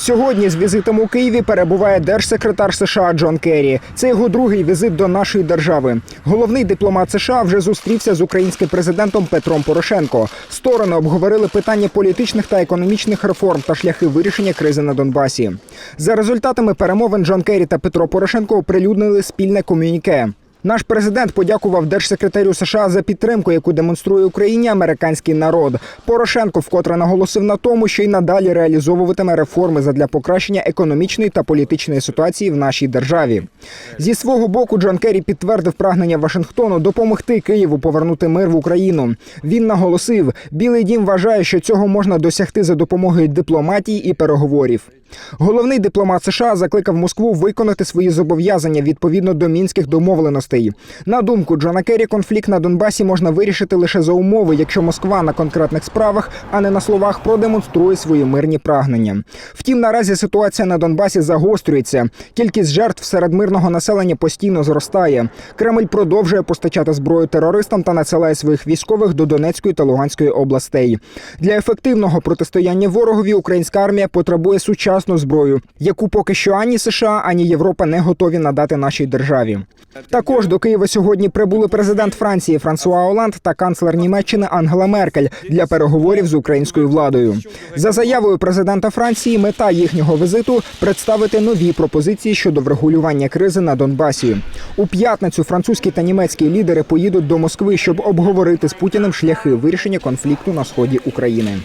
Сьогодні з візитом у Києві перебуває держсекретар США Джон Керрі. Це його другий візит до нашої держави. Головний дипломат США вже зустрівся з українським президентом Петром Порошенко. Сторони обговорили питання політичних та економічних реформ та шляхи вирішення кризи на Донбасі. За результатами перемовин Джон Керрі та Петро Порошенко оприлюднили спільне комюніке. Наш президент подякував держсекретарю США за підтримку, яку демонструє Україні американський народ. Порошенко вкотре наголосив на тому, що й надалі реалізовуватиме реформи задля покращення економічної та політичної ситуації в нашій державі. Зі свого боку, Джон Керрі підтвердив прагнення Вашингтону допомогти Києву повернути мир в Україну. Він наголосив, Білий Дім вважає, що цього можна досягти за допомогою дипломатії і переговорів. Головний дипломат США закликав Москву виконати свої зобов'язання відповідно до мінських домовленостей. На думку Джона Керрі, конфлікт на Донбасі можна вирішити лише за умови, якщо Москва на конкретних справах, а не на словах, продемонструє свої мирні прагнення. Втім, наразі ситуація на Донбасі загострюється. Кількість жертв серед мирного населення постійно зростає. Кремль продовжує постачати зброю терористам та надсилає своїх військових до Донецької та Луганської областей. Для ефективного протистояння ворогові українська армія потребує сучасну зброю, яку поки що ані США, ані Європа не готові надати нашій державі. Також до Києва сьогодні прибули президент Франції Франсуа Оланд та канцлер Німеччини Ангела Меркель для переговорів з українською владою. За заявою президента Франції, мета їхнього візиту представити нові пропозиції щодо врегулювання кризи на Донбасі. У п'ятницю французькі та німецькі лідери поїдуть до Москви, щоб обговорити з Путіним шляхи вирішення конфлікту на сході України.